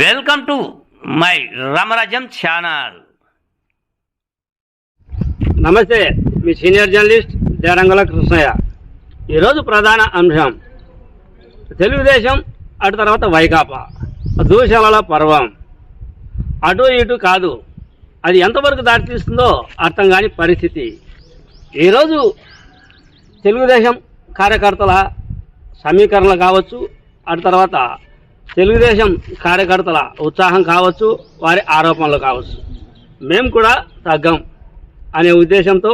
Welcome to my Ramarajyam channel. నమస్తే మీ senior journalist Derangula Krishnaiah. ఈరోజు ప్రధాన అంశం తెలుగుదేశం అటు తర్వాత వైకాపా. దూషణల పర్వం. అటు ఇటు కాదు అది ఎంతవరకు దారితీస్తుందో అర్థం కాని పరిస్థితి. ఈరోజు తెలుగుదేశం కార్యకర్తల సమీకరణలు కావచ్చు అటు తర్వాత తెలుగుదేశం కార్యకర్తల ఉత్సాహం కావచ్చు వారి ఆరోపణలు కావచ్చు. మేము కూడా తగ్గం అనే ఉద్దేశంతో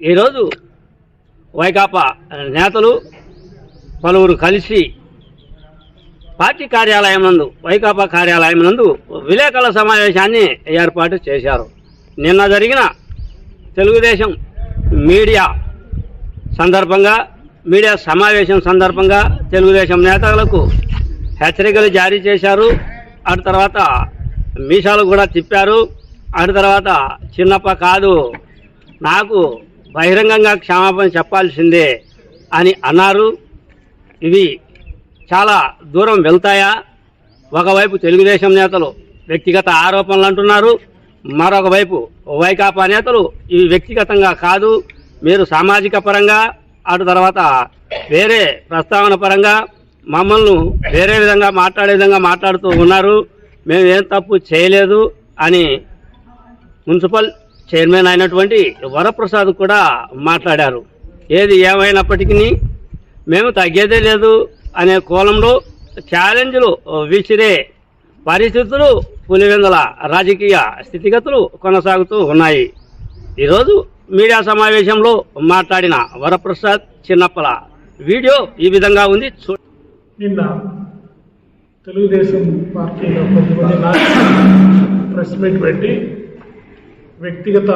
ఈరోజు వైకాపా నేతలు పలువురు కలిసి పార్టీ కార్యాలయం నందు వైకాపా కార్యాలయం నందు విలేకరుల సమావేశాన్ని ఏర్పాటు చేశారు. నిన్న జరిగిన తెలుగుదేశం మీడియా సందర్భంగా మీడియా సమావేశం సందర్భంగా తెలుగుదేశం నేతలకు హెచ్చరికలు జారీ చేశారు. అటు తర్వాత మీసాలు కూడా తిప్పారు. అటు తర్వాత చిన్నప్ప కాదు నాకు బహిరంగంగా క్షమాపణ చెప్పాల్సిందే అని అన్నారు. ఇవి చాలా దూరం వెళ్తాయా? ఒకవైపు తెలుగుదేశం నేతలు వ్యక్తిగత ఆరోపణలు అంటున్నారు. మరొక వైపు వైకాపా నేతలు ఇవి వ్యక్తిగతంగా కాదు. మీరు సామాజిక పరంగా అటు తర్వాత వేరే ప్రస్తావన పరంగా మమ్మల్ని వేరే విధంగా మాట్లాడే విధంగా మాట్లాడుతూ ఉన్నారు. మేము ఏం తప్పు చేయలేదు అని మున్సిపల్ చైర్మన్ అయినటువంటి వరప్రసాద్ కూడా మాట్లాడారు. ఏది ఏమైనప్పటికీ మేము తగ్గేదే లేదు అనే కోలంలో ఛాలెంజ్లు విసిరే పరిస్థితులు పులివెందుల రాజకీయ స్థితిగతులు కొనసాగుతూ ఉన్నాయి. ఈరోజు మీడియా సమావేశంలో మాట్లాడిన వరప్రసాద్ చిన్నప్పల వీడియో ఈ విధంగా ఉంది. చూ నిన్న తెలుగుదేశం పార్టీలో కొంతమంది నాయకులు ప్రెస్ మీట్ పెట్టి వ్యక్తిగత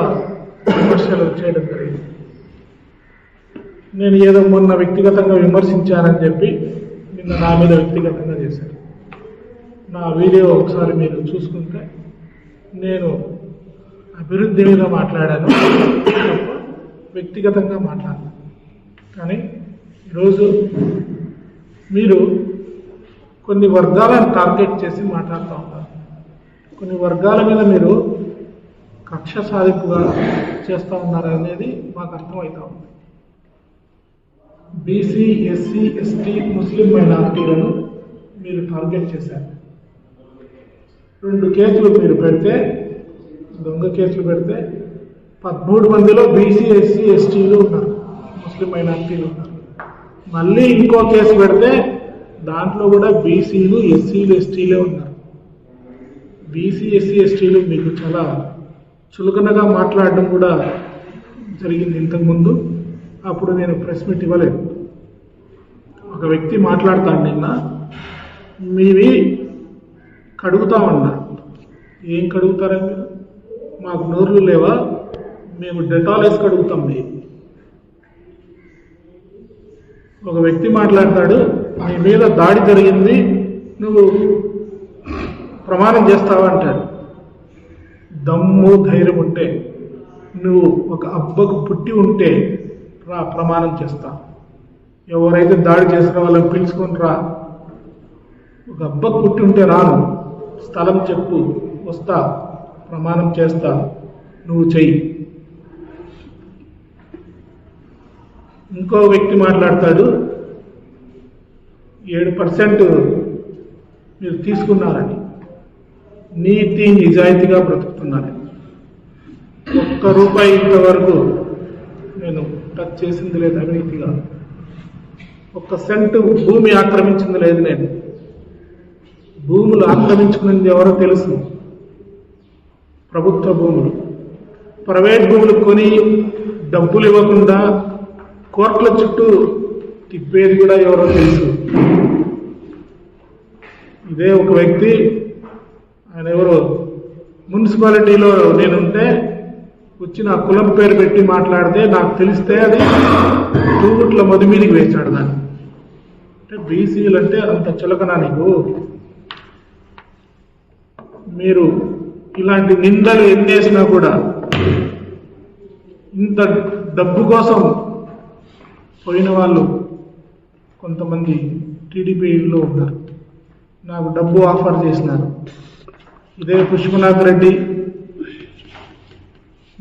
విమర్శలు చేయడం జరిగింది. నేను ఏదో మొన్న వ్యక్తిగతంగా విమర్శించానని చెప్పి నిన్న నా మీద వ్యక్తిగతంగా చేశారు నా వీడియో ఒకసారి మీరు చూసుకుంటే నేను అభివృద్ధి మీద మాట్లాడాను వ్యక్తిగతంగా మాట్లాడాను. కానీ ఈరోజు మీరు కొన్ని వర్గాలను టార్గెట్ చేసి మాట్లాడుతూ ఉంటారు. కొన్ని వర్గాల మీద మీరు కక్ష సాధింపుగా చేస్తూ ఉన్నారు అనేది మాకు అర్థమవుతా ఉంది. బీసీ ఎస్సీ ఎస్టీ ముస్లిం మైనారిటీలను మీరు టార్గెట్ చేశారు. రెండు కేసులు మీరు పెడితే దొంగ కేసులు పెడితే పదమూడు మందిలో బీసీ ఎస్సీ ఎస్టీలు ఉన్నారు. ముస్లిం మైనారిటీలు ఉన్నారు. మళ్ళీ ఇంకో కేసు పెడితే దాంట్లో కూడా బీసీలు ఎస్సీలు ఎస్టీలే ఉన్నారు. బీసీ ఎస్సీ ఎస్టీలు మీకు చాలా చులకనగా మాట్లాడడం కూడా జరిగింది ఇంతకుముందు. అప్పుడు నేను ప్రెస్ మీట్ ఇవ్వలేదు. ఒక వ్యక్తి మాట్లాడతాను నిన్న మీవి కడుగుతామన్నారు ఏం కడుగుతారని మాకు నోర్లు లేవా? మేము డెటాల్ వేసి కడుగుతాం మేము ఒక వ్యక్తి మాట్లాడతాడు నీ మీద దాడి జరిగింది నువ్వు ప్రమాణం చేస్తావా అంటాడు. దమ్ము ధైర్యం ఉంటే నువ్వు ఒక అబ్బకు పుట్టి ఉంటే రా ప్రమాణం చేస్తా. ఎవరైతే దాడి చేసిన వాళ్ళని పిలుచుకొని రా. ఒక అబ్బకు పుట్టి ఉంటే రాను. స్థలం చెప్పు వస్తా ప్రమాణం చేస్తా. నువ్వు చెయ్యి. ఇంకో వ్యక్తి మాట్లాడతాడు ఏడు పర్సెంట్ మీరు తీసుకున్నారని నీతి నిజాయితీగా బ్రతుకుతున్నారని. ఒక్క రూపాయి ఇంతవరకు నేను టచ్ చేసింది లేదు అవినీతిగా. ఒక్క సెంటు భూమి ఆక్రమించింది లేదు నేను. భూములు ఆక్రమించుకున్నది ఎవరో తెలుసు. ప్రభుత్వ భూములు. ప్రైవేట్ భూములు కొని డబ్బులు ఇవ్వకుండా కోర్టుల చుట్టూ తిప్పేది కూడా ఎవరో తెలుసు. ఇదే ఒక వ్యక్తి ఆయన ఎవరో మున్సిపాలిటీలో నేనుంటే వచ్చి నా కులం పేరు పెట్టి మాట్లాడితే నాకు తెలిస్తే అది తూగుట్ల మధుమీదికి వేశాడు దాన్ని. అంటే బీసీలు అంటే అంత చులకనా నీకు. మీరు ఇలాంటి నిందలు ఎన్నేసినా కూడా ఇంత డబ్బు కోసం పోయిన వాళ్ళు కొంతమంది టీడీపీలో ఉన్నారు. నాకు డబ్బు ఆఫర్ చేసినారు. ఇదే పుష్పనాథ్ రెడ్డి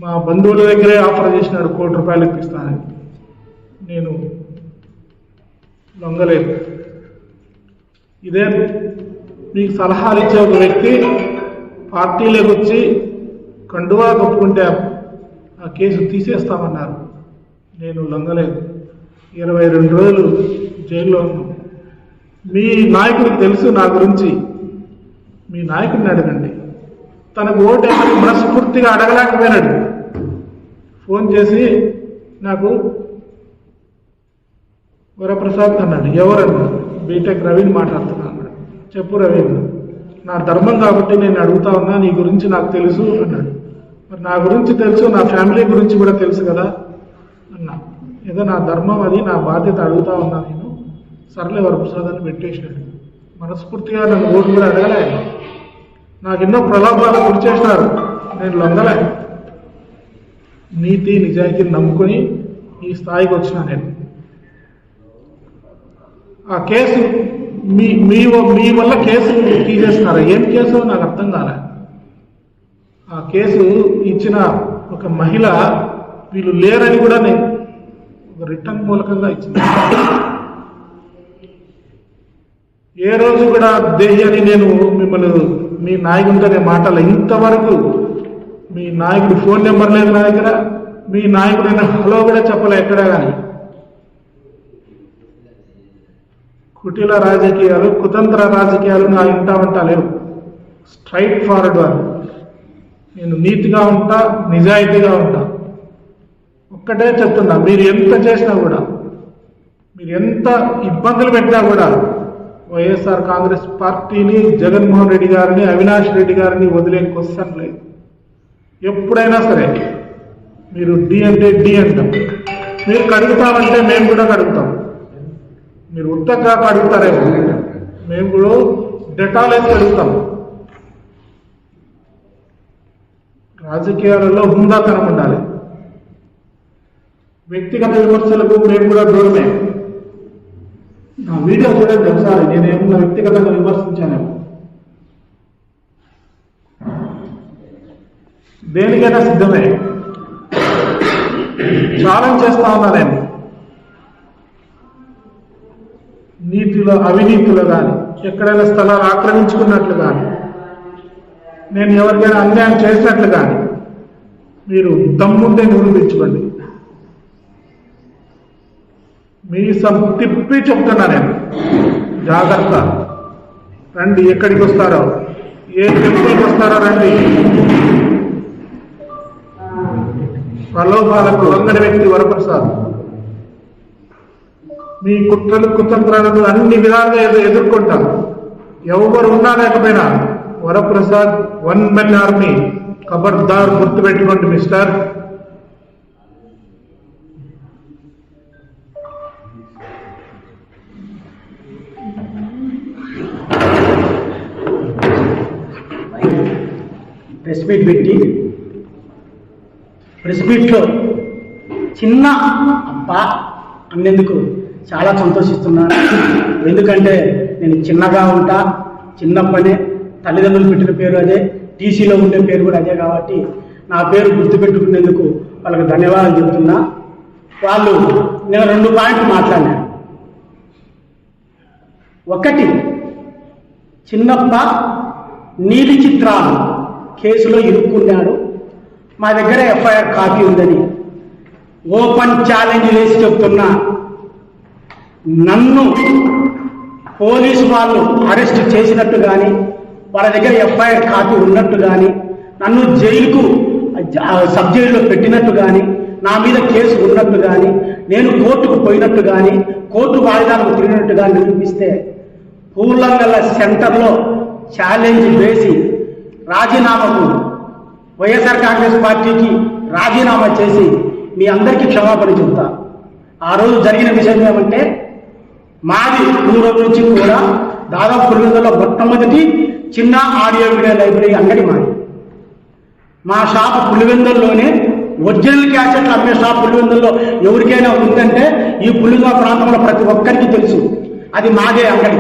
మా బంధువుల దగ్గరే ఆఫర్ చేసినాడు కోటి రూపాయలు ఇప్పిస్తానని నేను లొంగలేదు. ఇదే మీకు సలహాలు ఇచ్చే ఒక వ్యక్తి పార్టీలోకి వచ్చి కండువా కప్పుకుంటే ఆ కేసు తీసేస్తామన్నారు. నేను లొంగలేదు. ఇరవై రెండు రోజులు జైల్లో ఉన్నాం. మీ నాయకుడికి తెలుసు నా గురించి. మీ నాయకుడిని అడగండి. తనకు ఓటు వేయమని మనస్ఫూర్తిగా అడగలేకపోయినాడు. ఫోన్ చేసి నాకు వరప్రసాద్ అన్నాడు. ఎవరన్నా? బీటెక్ రవిని మాట్లాడుతున్నా అన్నాడు. చెప్పు రవీంద్ర నా ధర్మం కాబట్టి నేను అడుగుతా ఉన్నా నీ గురించి నాకు తెలుసు అన్నాడు. మరి నా గురించి తెలుసు నా ఫ్యామిలీ గురించి కూడా తెలుసు కదా అన్నా. ఏదో నా ధర్మం అది నా బాధ్యత అడుగుతా ఉన్నా నేను సర్లే వరప్రసాద్ అని పెట్టేసినాడు. మనస్ఫూర్తిగా నన్ను ఓటు కూడా అడగలే నాకు ఎన్నో ప్రలోభాలు గురి చేసినారు. నేను లొంగలే. నీతి నిజాయితీని నమ్ముకొని ఈ స్థాయికి వచ్చిన నేను. ఆ కేసు మీ మీ మీ వల్ల కేసు తీసేస్తున్నారు. ఏం కేసు నాకు అర్థం కాలే. ఆ కేసు ఇచ్చిన ఒక మహిళ వీళ్ళు లేరని కూడా నేను రిటర్న్ మూలకంగా ఇచ్చింది. ఏ రోజు కూడా దేహి అని నేను మిమ్మల్ని మీ నాయకుడితో నేను మాట్లాడలే. ఇంతవరకు మీ నాయకుడు ఫోన్ నెంబర్ లేదు నా దగ్గర. మీ నాయకుడైన హలో కూడా చెప్పలే ఎక్కడా కానీ కుటీల రాజకీయాలు కుతంత్ర రాజకీయాలు నా ఇంటా ఉంటా లేవు. స్ట్రైట్ ఫార్వర్డ్ వారు నేను నీతిగా ఉంటా నిజాయితీగా ఉంటా. ఒక్కటే చెప్తున్నా మీరు ఎంత చేసినా కూడా మీరు ఎంత ఇబ్బందులు పెట్టినా కూడా వైఎస్ఆర్ కాంగ్రెస్ పార్టీని జగన్మోహన్ రెడ్డి గారిని అవినాష్ రెడ్డి గారిని వదిలే క్వశ్చన్ లేదు. ఎప్పుడైనా సరే మీరు డి అంటే డి అంటాం. మీరు కడుగుతామంటే మేము కూడా కడుగుతాం. మీరు ఉత్తగా కడుగుతారేమో మేము కూడా డెటాల్ వేసి కడుగుతాం. రాజకీయాలలో హుందాతనం ఉండాలి. వ్యక్తిగత విమర్శలకు మేము కూడా దూరమే. నా వీడియో చూడండి ఒకసారి నేను ఏమన్నా వ్యక్తిగతంగా విమర్శించానేమో. దేనికైనా సిద్ధమే. ఛాలెంజ్ చేస్తా ఉన్నా నేను. నీతిలో అవినీతిలో కానీ ఎక్కడైనా స్థలాలు ఆక్రమించుకున్నట్లు కానీ నేను ఎవరికైనా అన్యాయం చేసినట్లు కానీ మీరు దమ్ముంటే నిరూపించుకోండి. మీసం తిప్పి చెప్తున్నా నేను. జాగ్రత్త. రండి ఎక్కడికి వస్తారో? ఏ టెంపుల్కి వస్తారో రండి. ప్రలోభాలకు వంగని వ్యక్తి వరప్రసాద్. మీ కుట్రలు కుతంత్రాలను అన్ని విధాలుగా ఎదు- ఎదుర్కొంటారు. ఎవరు ఉన్నా లేకపోయినా వరప్రసాద్ వన్ మెన్ ఆర్మీ. ఖబర్దార్ గుర్తుపెట్టుకోండి మిస్టర్. ప్రెస్ మీట్ పెట్టి ప్రెస్ మీట్లో చిన్న అబ్బా అన్నందుకు? చాలా సంతోషిస్తున్నాను. ఎందుకంటే నేను చిన్నగా ఉంటా చిన్నప్పనే తల్లిదండ్రులు పెట్టిన పేరు అదే టీసీలో ఉండే పేరు కూడా అదే కాబట్టి నా పేరు గుర్తుపెట్టుకునేందుకు వాళ్ళకి ధన్యవాదాలు చెప్తున్నా. వాళ్ళు నేను రెండు పాయింట్లు మాట్లాడాను. ఒకటి చిన్నప్ప నీలి చిత్రాలు కేసులో ఇరుక్కున్నాడు. మా దగ్గర ఎఫ్ఐఆర్ కాపీ ఉందని. ఓపెన్ ఛాలెంజ్ వేసి చెప్తున్నా. నన్ను పోలీసు వాళ్ళు అరెస్ట్ చేసినట్టు కానీ వాళ్ళ దగ్గర ఎఫ్ఐఆర్ కాపీ ఉన్నట్టు కానీ నన్ను జైలుకు సబ్ జైల్లో పెట్టినట్టు కానీ నా మీద కేసు ఉన్నట్టు కానీ నేను కోర్టుకు పోయినట్టు కానీ కోర్టు వాయిదాలకు తిరిగినట్టు కానీ నిరూపిస్తే పూర్లంగల్ల సెంటర్లో ఛాలెంజ్ వేసి రాజీనామాకు వైఎస్ఆర్ కాంగ్రెస్ పార్టీకి రాజీనామా చేసి మీ అందరికీ క్షమాపణ చెబుతా ఆ రోజు జరిగిన విషయం ఏమంటే మాది మూడు రోజుల నుంచి కూడా దాదాపు పులివెందులో మొట్టమొదటి చిన్న ఆడియో వీడియో లైబ్రరీ అంగడి మాది. మా షాప్ పులివెందుల్లోనే ఒరిజినల్ క్యాసెట్లు అమ్మే షాప్ పులివెందుల్లో ఎవరికైనా ఉందంటే ఈ పులివెందుల ప్రాంతంలో ప్రతి ఒక్కరికి తెలుసు. అది మాదే అంగడి.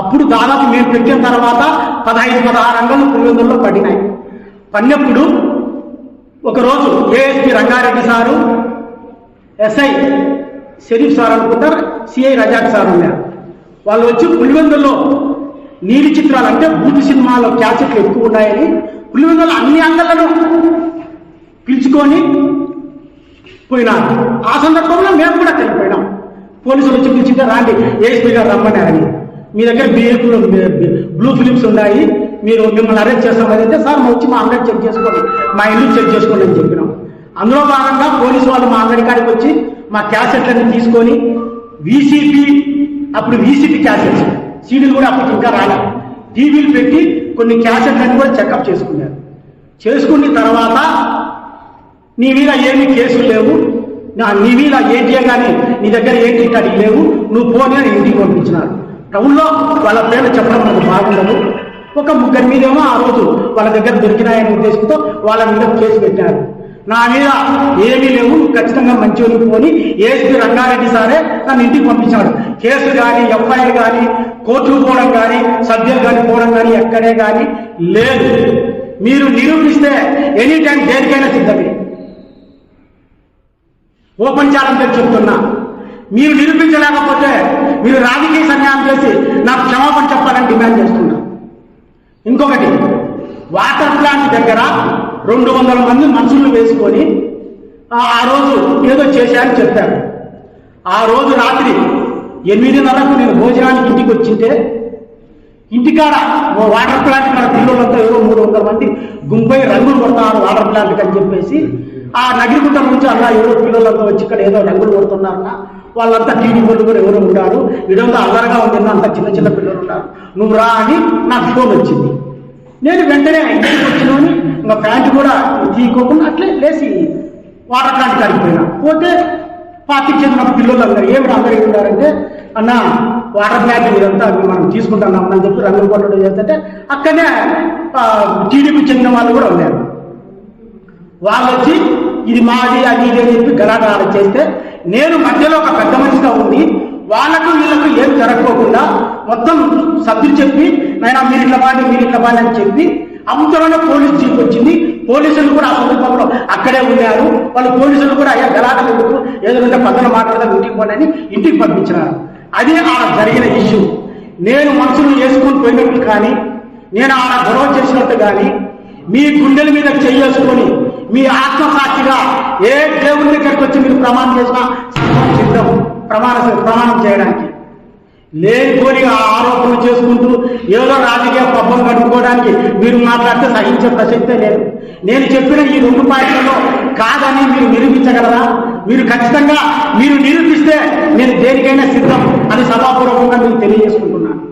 అప్పుడు దాదాపు మేము పెట్టిన తర్వాత పదహైదు పదహారు అంగళ్ళు పులివెందుల్లో పడినాయి. పడినప్పుడు ఒకరోజు ASP Rangareddy sir SI Sharif sir అనుకుంటారు సిఐ రజాక్ సార్ ఉన్నారు. వాళ్ళు వచ్చి పులివెందుల్లో నీలి చిత్రాలు అంటే బూత్ సినిమాలో క్యాసెట్లు ఎక్కువ ఉన్నాయని పులివెందులు అన్ని అంగళ్ళను పిలుచుకొని పోయినారు. ఆ సందర్భంలో మేము కూడా కలిపోయినాం పోలీసులు వచ్చి పిలిచింటే రాండి ఏఎస్పీ గారు రమ్మన్నారని మీ దగ్గర బిఏకులు బ్లూ ఫిలిమ్స్ ఉన్నాయి. మీరు మిమ్మల్ని అరెస్ట్ చేస్తామని అయితే సార్ వచ్చి మా అంగడి చెక్ చేసుకోండి. మా ఇల్లు చెక్ చేసుకోండి అని చెప్పినాం. అందులో భాగంగా పోలీసు వాళ్ళు మా అంగడి కాడికి వచ్చి మా క్యాసెట్లన్నీ తీసుకొని వీసీపీ అప్పుడు వీసీపీ క్యాసెట్స్ సీడీలు కూడా అప్పటికి ఇంకా రాలే. టీవీలు పెట్టి కొన్ని క్యాసెట్లన్నీ కూడా చెకప్ చేసుకున్నారు. చేసుకున్న తర్వాత నీ మీద ఏమి కేసులు లేవు. నా నీ మీద ఏటీఎం కానీ నీ దగ్గర ఏంటి కానీ లేవు. నువ్వు పోనీ అని ఇంటికి పంపించినారు. టౌన్లో వాళ్ళ పేర్లు చెప్పడం మనకు బాగుండదు. ఒక ముగ్గురి మీదేమో ఆ రోజు వాళ్ళ దగ్గర దొరికినాయనే ఉద్దేశంతో వాళ్ళ మీద కేసు పెట్టారు. నా మీద ఏమీ లేవు ఖచ్చితంగా మంచి పోని ఏసీ రంగారెడ్డి సారే నన్ను ఇంటికి పంపించాడు. కేసు కానీ ఎఫ్ఐఆర్ కానీ కోర్టుకు పోవడం కానీ సభ్యులు కానీ పోవడం కానీ ఎక్కడే కానీ లేదు. మీరు నిరూపిస్తే ఎనీ టైం దేనికైనా సిద్ధమే. ఓపెన్ చేయాలని చెప్తున్నా. మీరు నిరూపించలేకపోతే మీరు రాజకీయ సన్యాసం చేసి నాకు క్షమాపణ చెప్పాలని డిమాండ్ చేస్తున్నా. ఇంకొకటి వాటర్ ప్లాంట్ దగ్గర రెండు వందల మంది మనుషులు వేసుకొని ఆ రోజు ఏదో చేశారని చెప్పారు. ఆ రోజు రాత్రి ఎనిమిదిన్నరకు నేను భోజనానికి ఇంటికి వచ్చింటే ఇంటికాడ ఓ వాటర్ ప్లాంట్ కాడ పిల్లలంతా ఏదో మూడు వందల మంది గుంపై రంగులు కొడతారు వాటర్ ప్లాంట్ అని చెప్పేసి ఆ నగిరిగుట్ట నుంచి అలా ఏదో పిల్లలంతా వచ్చి ఇక్కడ ఏదో రంగులు కొడుతున్నారన్నా వాళ్ళంతా టీవీ పట్టుకుని కూడా ఉంటారు. వీడంతా ఇదంతా అల్లరిగా ఉంది అంత చిన్న చిన్న పిల్లలు ఉన్నారు నువ్వు రా అని నాకు ఫోన్ వచ్చింది. నేను వెంటనే ఇంటికి వచ్చినాను ఇంకా ప్యాంట్ కూడా తీసుకోకుండా అట్లే లేచి వాటర్ ప్లాంట్ కడిగిపోయినా పోతే పార్టీకి చెందిన పిల్లలు అందరూ. ఏమిటి అందరూ ఉన్నారంటే అన్న వాటర్ ప్లాంట్ ఇదంతా మనం తీసుకుంటాం అని చెప్పి రంగులు కొట్టడం చేస్తుంటే అక్కడనే టీడీపీ చెందిన వాళ్ళు కూడా ఉన్నారు. వాళ్ళు వచ్చి ఇది మాది అది ఇది అని చెప్పి గలాటాలు చేస్తే నేను మధ్యలో ఒక పెద్ద మనిషిగా ఉండి వాళ్ళకు వీళ్ళకు ఏం జరగకోకుండా మొత్తం సభ్యులు చెప్పి నాయన మీరు ఇట్లా బాగా మీరు ఇట్లా బాగా అని చెప్పి అంతలోనే పోలీస్ జీప్ వచ్చింది. పోలీసులు కూడా ఆ సందర్భంలో అక్కడే ఉన్నారు. వాళ్ళు పోలీసులు కూడా అయ్యా గలాట ఎందుకు? ఏదో పక్కన మాట్లాడదాం ఇంటికి పోనని ఇంటికి పంపించినారు. అదే ఆడ జరిగిన ఇష్యూ. నేను మనుషులు వేసుకొని పోయినట్టు కానీ నేను ఆడ గొడవ చేసినట్టు కానీ మీ గుండెల మీద చెయ్యేసుకొని మీ ఆత్మ ఏ దేవుని దగ్గరికి వచ్చి మీరు ప్రమాణం చేసినా సర్వం సిద్ధం. ప్రమాణ ప్రమాణం చేయడానికి. లేనిపోని ఆరోపణలు చేసుకుంటూ ఏదో రాజకీయ పబ్బం కట్టుకోవడానికి మీరు మాట్లాడితే సహించే ప్రసక్తే లేదు. నేను చెప్పిన ఈ రెండు పాయింట్లలో కాదని మీరు నిరూపించగలరా? మీరు ఖచ్చితంగా మీరు నిరూపిస్తే నేను దేనికైనా సిద్ధం అని సభాపూర్వకంగా మీకు తెలియజేసుకుంటున్నాను.